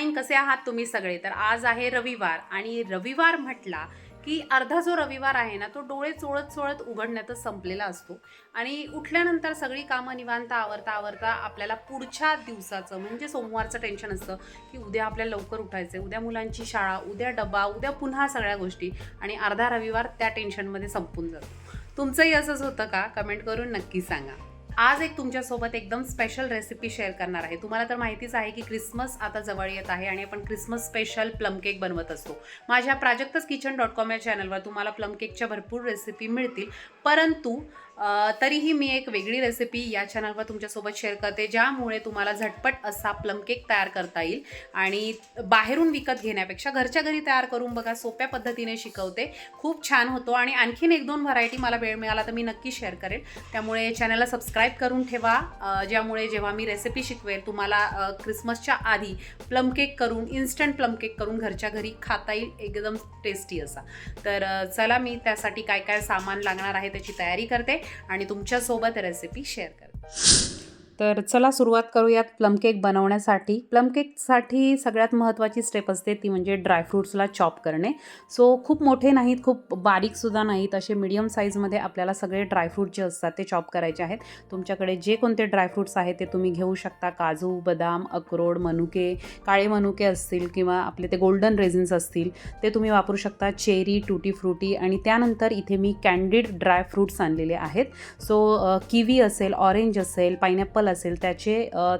Morning कसे आहात तुम्ही सगळे? तर आज आहे रविवार आणि रविवार म्हटला की अर्धा जो रविवार आहे ना तो डोळे चोळत चोळत उघडण्यातच संपलेला असतो. आणि उठल्यानंतर सगळी कामं निवांत आवरता आवरता आपल्याला पुढच्या दिवसाचं म्हणजे सोमवारचं टेन्शन असतं की उद्या आपल्याला लवकर उठायचं आहे उद्या मुलांची शाळा उद्या डबा उद्या पुन्हा सगळ्या गोष्टी आणि अर्धा रविवार त्या टेन्शनमध्ये संपून जातो. तुमचंही असंच होतं का? कमेंट करून नक्की सांगा. आज एक तुमच्यासोबत एकदम स्पेशल रेसिपी शेअर करणार आहे. तुम्हाला तर माहितीच आहे की क्रिसमस आता जवळ येत आहे आणि आपण क्रिसमस स्पेशल प्लम केक बनवत असतो. माझ्या प्राजक्तच किचन डॉट कॉम या चॅनलवर तुम्हाला प्लम केकच्या भरपूर रेसिपी मिळतील. परंतु तरीही मी एक वेगळी रेसिपी या चॅनलवर तुमच्यासोबत शेअर करते ज्यामुळे तुम्हाला झटपट असा प्लम केक तयार करता येईल आणि बाहेरून विकत घेण्यापेक्षा घरच्या घरी तयार करून बघा सोप्या पद्धतीने शिकवते. खूप छान होतो आणि आणखीन एक दोन व्हरायटी मला वेळ मिळाला तर मी नक्की शेअर करेन. त्यामुळे चॅनलला सबस्क्राईब करून ठेवा ज्यामुळे जेव्हा मी रेसिपी शिकवेल तुम्हाला क्रिसमसच्या आधी प्लम केक करून इन्स्टंट प्लम केक करून घरच्या घरी खाता येईल एकदम टेस्टी असा. तर चला मी त्यासाठी काय काय सामान लागणार आहे त्याची तयारी करते. आणि तुमच्यासोबत रेसिपी शेअर करते. तर चला सुरुवात करूयात प्लम केक बनवण्यासाठी. प्लम केकसाठी सगळ्यात महत्त्वाची स्टेप असते ती म्हणजे ड्रायफ्रूट्सला चॉप करणे. सो खूप मोठे नाहीत खूप बारीकसुद्धा नाहीत. असे मिडियम साईजमध्ये आपल्याला सगळे ड्रायफ्रूट जे असतात ते चॉप करायचे आहेत. तुमच्याकडे जे कोणते ड्रायफ्रूट्स आहेत ते तुम्ही घेऊ शकता. काजू बदाम अक्रोड मनुके काळे मनुके असतील किंवा आपले ते गोल्डन रेझिन्स असतील ते तुम्ही वापरू शकता. चेरी टुटी फ्रुटी आणि त्यानंतर इथे मी कँडिड ड्रायफ्रूट्स आणलेले आहेत. सो किवी असेल ऑरेंज असेल पायनॅपल असेल त्याचे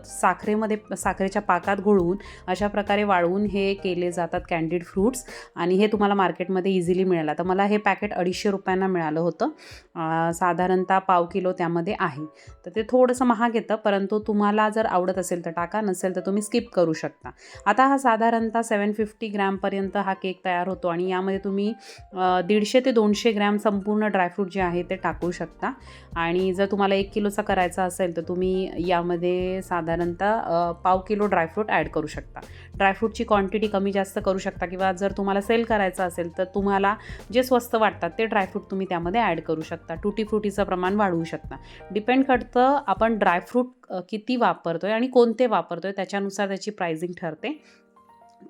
साखरेमध्ये साखरेच्या पाकात घोळवून अशा प्रकारे वाळवून हे केले जातात कँडिड फ्रूट्स आणि हे तुम्हाला मार्केटमध्ये इझिली मिळालं. तर मला हे पॅकेट अडीचशे रुपयांना मिळालं होतं. साधारणतः पाव किलो त्यामध्ये आहे. तर ते थोडंसं महाग येतं परंतु तुम्हाला जर आवडत असेल तर टाका नसेल तर तुम्ही स्किप करू शकता. आता हा साधारणतः सेवन फिफ्टी ग्रॅमपर्यंत हा केक तयार होतो आणि यामध्ये तुम्ही दीडशे ते दोनशे ग्रॅम संपूर्ण ड्रायफ्रूट जे आहे ते टाकू शकता. आणि जर तुम्हाला एक किलोचा करायचा असेल तर तुम्ही यामध्ये साधारणतः पाव किलो ड्रायफ्रूट ॲड करू शकता. ड्रायफ्रूटची क्वांटिटी कमी जास्त करू शकता किंवा जर तुम्हाला सेल करायचं असेल तर तुम्हाला जे स्वस्त वाटतात ते ड्रायफ्रूट तुम्ही त्यामध्ये ॲड करू शकता. टुटी फ्रुटीचं प्रमाण वाढवू शकता. डिपेंड करतं आपण ड्रायफ्रूट किती वापरतो आहे आणि कोणते वापरतो आहे त्याच्यानुसार त्याची प्रायझिंग ठरते.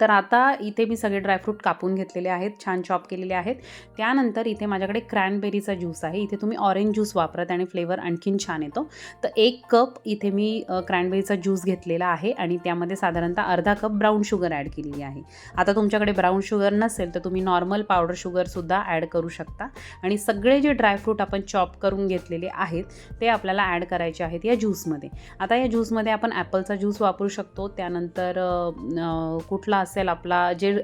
तर आता इथे मी सगळे ड्रायफ्रूट कापून घेतलेले आहेत छान चॉप केलेले आहेत. त्यानंतर इथे माझ्याकडे क्रॅनबेरीचा ज्यूस आहे. इथे तुम्ही ऑरेंज ज्यूस वापरत आणि फ्लेवर आणखीन छान येतो. तर एक कप इथे मी क्रॅनबेरीचा ज्यूस घेतलेला आहे आणि त्यामध्ये साधारणतः अर्धा कप ब्राऊन शुगर ॲड केलेली आहे. आता तुमच्याकडे ब्राऊन शुगर नसेल तर तुम्ही नॉर्मल पावडर शुगरसुद्धा ॲड करू शकता. आणि सगळे जे ड्रायफ्रूट आपण चॉप करून घेतलेले आहेत ते आपल्याला ॲड करायचे आहेत या ज्यूसमध्ये. आता या ज्यूसमध्ये आपण ॲपलचा ज्यूस वापरू शकतो. त्यानंतर कुठला असेल आपला जे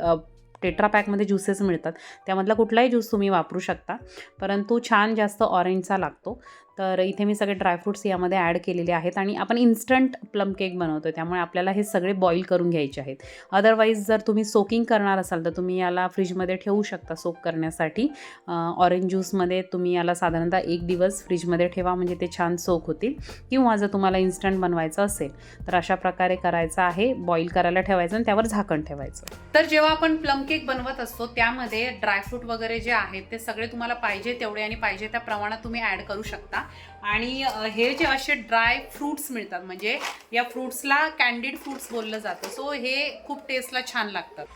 टेट्रापॅकमध्ये ज्युसेस मिळतात त्यामधला कुठलाही ज्यूस तुम्ही वापरू शकता. परंतु छान जास्त ऑरेंजचा लागतो. तर इथे मी सगळे ड्रायफ्रूट्स यामध्ये ॲड केलेले आहेत आणि आपण इन्स्टंट प्लम केक बनवतो त्यामुळे आपल्याला हे सगळे बॉईल करून घ्यायचे आहेत. अदरवाईज जर तुम्ही सोकिंग करणार असाल तर तुम्ही याला फ्रीजमध्ये ठेवू शकता सोक करण्यासाठी. ऑरेंज ज्यूसमध्ये तुम्ही याला साधारणतः एक दिवस फ्रीजमध्ये ठेवा म्हणजे ते छान सोक होतील. किंवा जर तुम्हाला इन्स्टंट बनवायचं असेल तर अशा प्रकारे करायचं आहे. बॉईल करायला ठेवायचं आणि त्यावर झाकण ठेवायचं. तर जेव्हा आपण प्लम केक बनवत असतो त्यामध्ये ड्रायफ्रूट वगैरे जे आहेत ते सगळे तुम्हाला पाहिजे तेवढे आणि पाहिजे त्या प्रमाणात तुम्ही ॲड करू शकता. आणि हे जे असे ड्राय फ्रूट्स मिळतात म्हणजे या फ्रूट्सला कॅन्डिड फ्रूट्स बोललं जातं सो हे खूप टेस्टला छान लागतात.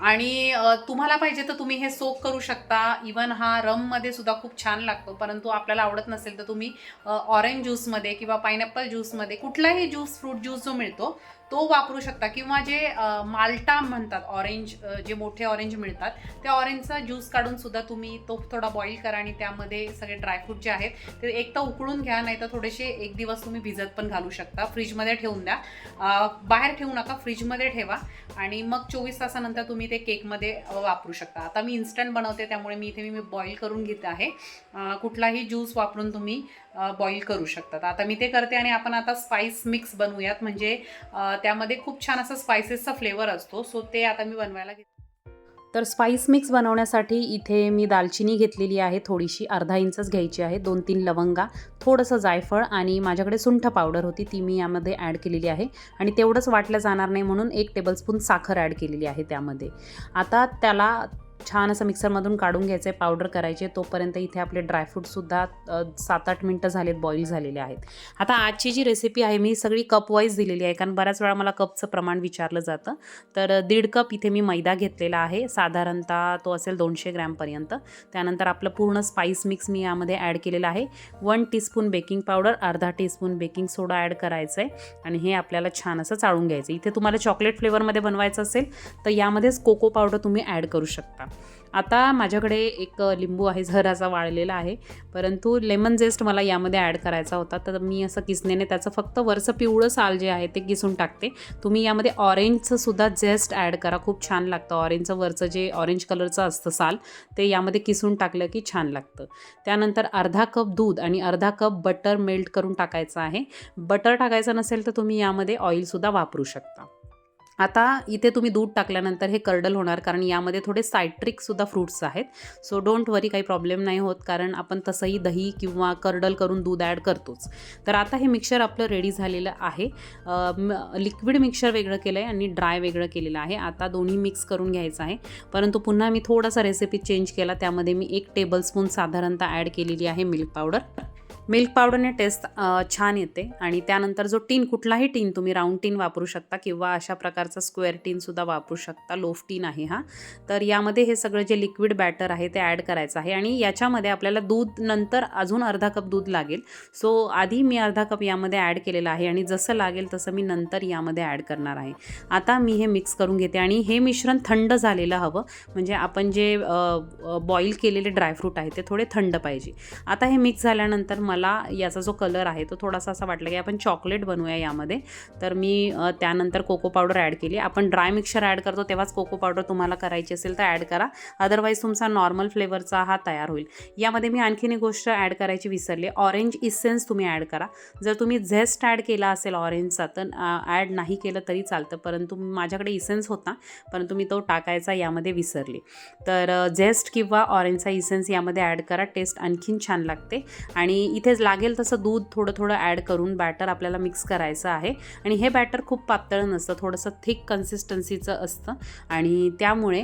आणि तुम्हाला पाहिजे तर तुम्ही हे सोक करू शकता. इवन हा रममध्ये सुद्धा खूप छान लागतो परंतु आपल्याला आवडत नसेल तर तुम्ही ऑरेंज ज्यूसमध्ये किंवा पायनॅपल ज्यूसमध्ये कुठलाही ज्यूस फ्रूट ज्यूस जो मिळतो तो वापरू शकता. किंवा जे माल्टा म्हणतात ऑरेंज जे मोठे ऑरेंज मिळतात त्या ऑरेंजचा ज्यूस काढून सुद्धा तुम्ही तो थोडा बॉईल करा आणि त्यामध्ये सगळे ड्रायफ्रूट जे आहेत ते एक तर उकळून घ्या नाही तर थोडेसे एक दिवस तुम्ही भिजत पण घालू शकता. फ्रीजमध्ये ठेवून द्या. बाहेर ठेवू नका फ्रीजमध्ये ठेवा. आणि मग चोवीस तासानंतर तुम्ही ते केकमध्ये वापरू शकता. आता मी इन्स्टंट बनवते त्यामुळे मी इथे मी बॉईल करून घेते आहे. कुठलाही ज्यूस वापरून तुम्ही बॉईल करू शकतात. आता मी ते करते आणि आपण आता स्पाइस मिक्स बनवूयात. म्हणजे त्यामध्ये खूप छान असा स्पायसेसचा फ्लेवर असतो. सो ते आता मी बनवायला घेते. तर स्पाइस मिक्स बनवण्यासाठी इथे मी दालचिनी घेतलेली आहे. थोडीशी अर्धा इंचच घ्यायची आहे. दोन तीन लवंगा थोडंसं जायफळ आणि माझ्याकडे सुंठ पावडर होती ती मी यामध्ये ॲड केलेली आहे. आणि तेवढंच वाटलं जाणार नाही म्हणून एक टेबलस्पून साखर ॲड केलेली आहे त्यामध्ये. आता त्याला छान असं मिक्सरमधून काढून घ्यायचं आहे पावडर करायचे. तोपर्यंत इथे आपले ड्रायफ्रूटसुद्धा सात आठ मिनटं झालेत बॉईल झालेले आहेत. आता आजची जी रेसिपी आहे मी सगळी कप वाईज दिलेली आहे कारण बऱ्याच वेळा मला कपचं प्रमाण विचारलं जातं. तर दीड कप इथे मी मैदा घेतलेला आहे. साधारणतः तो असेल दोनशे ग्रॅमपर्यंत त्यानंतर आपलं पूर्ण स्पाईस मिक्स मी यामध्ये ॲड केलेलं आहे. वन टीस्पून बेकिंग पावडर अर्धा टीस्पून बेकिंग सोडा ॲड करायचं आहे आणि हे आपल्याला छान असं चाळून घ्यायचं इथे तुम्हाला चॉकलेट फ्लेवरमध्ये बनवायचं असेल तर यामध्येच कोको पावडर तुम्ही ॲड करू शकता. आता माझ्याकडे एक लिंबू आहे झराचा वाळलेला आहे. परंतु लेमन जेस्ट मला यामध्ये ॲड करायचा होता. तर मी असं किसनेने त्याचं फक्त वरचं पिवळं साल जे आहे ते किसून टाकते. तुम्ही यामध्ये ऑरेंजचं सुद्धा जेस्ट ॲड करा. खूप छान लागतं. ऑरेंजचं वरचं जे ऑरेंज कलरचं असतं साल ते यामध्ये किसून टाकलं की छान लागतं. त्यानंतर अर्धा कप दूध आणि अर्धा कप बटर मेल्ट करून टाकायचं आहे. बटर टाकायचं नसेल तर तुम्ही यामध्ये ऑइलसुद्धा वापरू शकता. आता इथे तुम्ही दूध टाकल्यानंतर हे कर्डल होणार कारण यामध्ये थोडे सायट्रिकसुद्धा फ्रूट्स आहेत. सो डोंट वरी काही प्रॉब्लेम नाही होत कारण आपण तसंही दही किंवा कर्डल करून दूध ॲड करतोच. तर आता हे मिक्सर आपलं रेडी झालेलं आहे. लिक्विड मिक्सर वेगळं केलं आहे आणि ड्राय वेगळं केलेलं आहे. आता दोन्ही मिक्स करून घ्यायचं आहे. परंतु पुन्हा मी थोडासा रेसिपी चेंज केला. त्यामध्ये मी एक टेबलस्पून साधारणतः ॲड केलेली आहे मिल्क पावडर मिल्क पावडरने टेस्ट छान येते. आणि त्यानंतर जो टीन कुठलाही टीन तुम्ही राऊंड टीन वापरू शकता किंवा अशा प्रकारचा स्क्वेअर टीनसुद्धा वापरू शकता. लोफ टीन आहे हा. तर यामध्ये हे सगळं जे लिक्विड बॅटर आहे ते ॲड करायचं आहे. आणि याच्यामध्ये आपल्याला दूध नंतर अजून अर्धा कप दूध लागेल. सो आधी मी अर्धा कप यामध्ये ॲड केलेला आहे आणि जसं लागेल तसं मी नंतर यामध्ये ॲड करणार आहे. आता मी हे मिक्स करून घेते आणि हे मिश्रण थंड झालेलं हवं. म्हणजे आपण जे बॉईल केलेले ड्रायफ्रूट आहे ते थोडे थंड पाहिजे. आता हे मिक्स झाल्यानंतर मला याचा जो कलर आहे तो थोडासा असा वाटला की आपण चॉकलेट बनवूया यामध्ये. तर मी त्यानंतर कोको पावडर ॲड केली. आपण ड्राय मिक्सर ॲड करतो तेव्हाच कोको पावडर तुम्हाला करायची असेल तर ॲड करा. अदरवाईज तुमचा नॉर्मल फ्लेवरचा हा तयार होईल. यामध्ये मी आणखीन एक गोष्ट ॲड करायची विसरली. ऑरेंज इसेन्स तुम्ही ॲड करा. जर तुम्ही झेस्ट ॲड केला असेल ऑरेंजचा तर ॲड नाही केलं तरी चालतं. परंतु माझ्याकडे इसेन्स होता. परंतु मी तो टाकायचा यामध्ये विसरले. तर झेस्ट किंवा ऑरेंजचा इसेन्स यामध्ये ॲड करा. टेस्ट आणखीन छान लागते. आणि इथे इथेच लागेल तसं दूध थोडं थोडं ॲड करून बॅटर आपल्याला मिक्स करायचं आहे. आणि हे बॅटर खूप पातळ नसतं थोडंसं थिक कन्सिस्टन्सीचं असतं. आणि त्यामुळे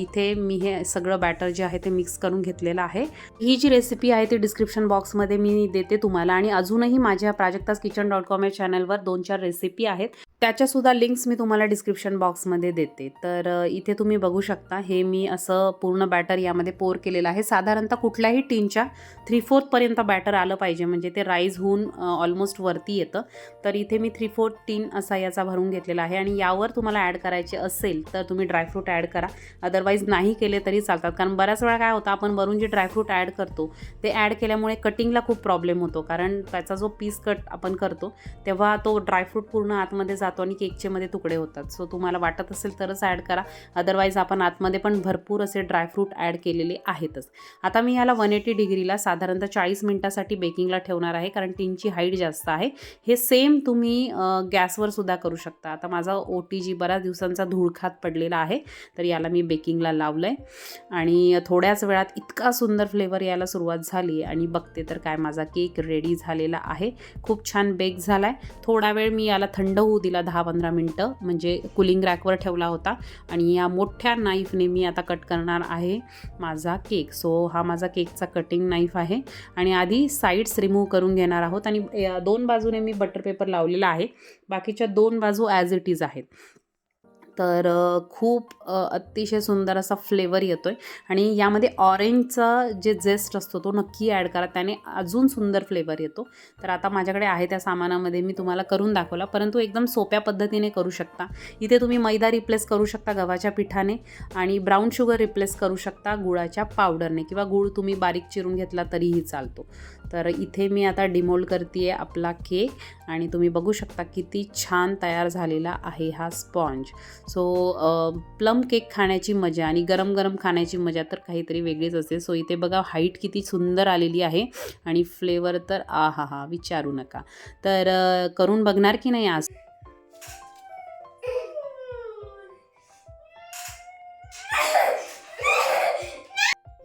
इथे मी हे सगळं बॅटर जे आहे ते मिक्स करून घेतलेलं आहे. ही जी रेसिपी आहे ती डिस्क्रिप्शन बॉक्समध्ये मी देते तुम्हाला. आणि अजूनही माझ्या प्राजक्तास किचन डॉट कॉम या चॅनलवर दोन चार रेसिपी आहेत. त्याच्यासुद्धा लिंक्स मी तुम्हाला डिस्क्रिप्शन बॉक्समध्ये देते. तर इथे तुम्ही बघू शकता हे मी असं पूर्ण बॅटर यामध्ये पोर केलेलं आहे. साधारणतः कुठल्याही टीनच्या थ्री फोर्थपर्यंत बॅटर आलं पाहिजे. म्हणजे ते राईज होऊन ऑलमोस्ट वरती येतं. तर इथे मी थ्री फोर्थ टीन असा याचा भरून घेतलेला आहे. आणि यावर तुम्हाला ॲड करायचे असेल तर तुम्ही ड्रायफ्रूट ॲड करा. अदरवाईज नाही केले तरी चालतात. कारण बऱ्याच वेळा काय होतं आपण वरून जे ड्रायफ्रूट ॲड करतो ते ॲड केल्यामुळे कटिंगला खूप प्रॉब्लेम होतो. कारण त्याचा जो पीस कट आपण करतो तेव्हा तो ड्रायफ्रूट पूर्ण आतमध्ये जातो. आणि केकचे मध्ये तुकडे होतात. सो तुम्हाला वाटत असेल तरच ॲड करा. अदरवाईज आपण आतमध्ये पण भरपूर असे ड्रायफ्रूट ॲड केलेले आहेतच. आता मी याला वन एटी डिग्रीला साधारणतः चाळीस मिनटासाठी बेकिंगला ठेवणार आहे कारण टीनची हाईट जास्त आहे. हे सेम तुम्ही गॅसवर सुद्धा करू शकता. आता माझा ओ टी जी बऱ्याच दिवसांचा धूळखात पडलेला आहे तर याला मी बेकिंगला लावलं आहे आणि थोड्याच वेळात इतका सुंदर फ्लेवर यायला सुरुवात झाली आणि बघते तर काय माझा केक रेडी झालेला आहे. खूप छान बेक झाला आहे थोडा वेळ मी याला थंड होऊ दिला दहा पंधरा मिनटं म्हणजे कुलिंग रॅकवर ठेवला होता. आणि या मोठ्या नाईफने मी आता कट करणार आहे माझा केक सो हा माझा केकचा कटिंग नाईफ आहे. आणि आधी साईड्स रिमूव्ह करून घेणार आहोत. आणि दोन बाजूने मी बटर पेपर लावलेला आहे. बाकीच्या दोन बाजू ॲज इट इज आहेत. तर खूप अतिशय सुंदर असा फ्लेवर येतो आहे आणि यामध्ये ऑरेंजचा जे जेस्ट असतो तो नक्की ॲड करा. त्याने अजून सुंदर फ्लेवर येतो. तर आता माझ्याकडे आहे त्या सामानामध्ये मी तुम्हाला करून दाखवला. परंतु एकदम सोप्या पद्धतीने करू शकता. इथे तुम्ही मैदा रिप्लेस करू शकता गव्हाच्या पिठाने आणि ब्राऊन शुगर रिप्लेस करू शकता गुळाच्या पावडरने किंवा गुळ तुम्ही बारीक चिरून घेतला तरीही चालतो. तर इथे मी आता डिमोल्ड करते आपला केक आणि तुम्ही बघू शकता किती छान तयार झालेला आहे हा स्पॉन्ज सो प्लम केक खाण्याची मजा आणि गरम गरम खाण्याची मजा तर काहीतरी वेगळीच असते सो इथे बघा हाईट किती सुंदर आलेली आहे आणि फ्लेवर तर आ हा हा विचारू नका. तर करून बघणार की नाही आज?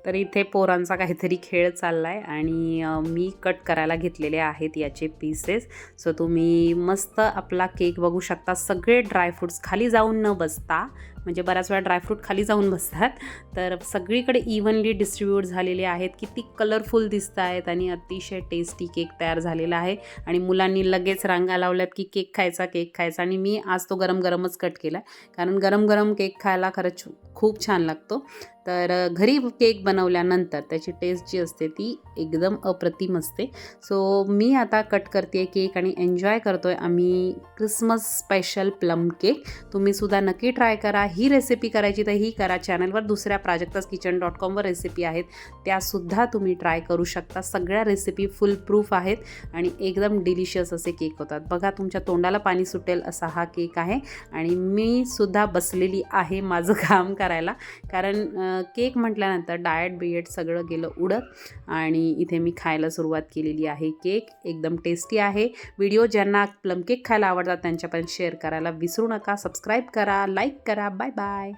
तर इथे पोरांचा काहीतरी खेळ चालला आहे आणि मी कट करायला घेतलेले आहेत याचे पीसेस सो तुम्ही मस्त आपला केक बघू शकता. सगळे ड्रायफ्रूट्स खाली जाऊन न बसता म्हणजे बऱ्याच वेळा ड्रायफ्रूट खाली जाऊन बसतात. तर सगळीकडे इव्हनली डिस्ट्रीब्यूट झालेले आहेत. किती कलरफुल दिसत आहेत आणि अतिशय टेस्टी केक तयार झालेला आहे. आणि मुलांनी लगेच रांगा लावल्यात की केक खायचा केक खायचा. आणि मी आज तो गरम गरमच कट केला कारण गरम गरम केक खायला खरंच खूप छान लागतो. तर घरी केक बनवल्यानंतर त्याची टेस्ट जी असते ती एकदम अप्रतिम असते. सो मी आता कट करते केक आणि एन्जॉय करतोय आम्ही क्रिसमस स्पेशल प्लम केक तुम्ही सुद्धा नक्की ट्राय करा. ही रेसिपी करायची तर ही करा. चॅनलवर दुसऱ्या प्राजक्तास किचन डॉट कॉमवर रेसिपी आहेत. त्यासुद्धा तुम्ही ट्राय करू शकता. सगळ्या रेसिपी फुल प्रूफ आहेत आणि एकदम डिलिशियस असे केक होतात. बघा तुमच्या तोंडाला पाणी सुटेल असा हा केक आहे आणि मी सुद्धा बसलेली आहे माझं काम करायला. कारण केक म्हटल्यानंतर डाएट बिएट सगळं गेलं उडत आणि इथे मी खायला सुरुवात केलेली आहे केक. एकदम टेस्टी आहे. व्हिडिओ ज्यांना प्लम केक खायला आवडतात त्यांच्यापर्यंत शेअर करायला विसरू नका. सबस्क्राईब करा लाईक करा. Bye bye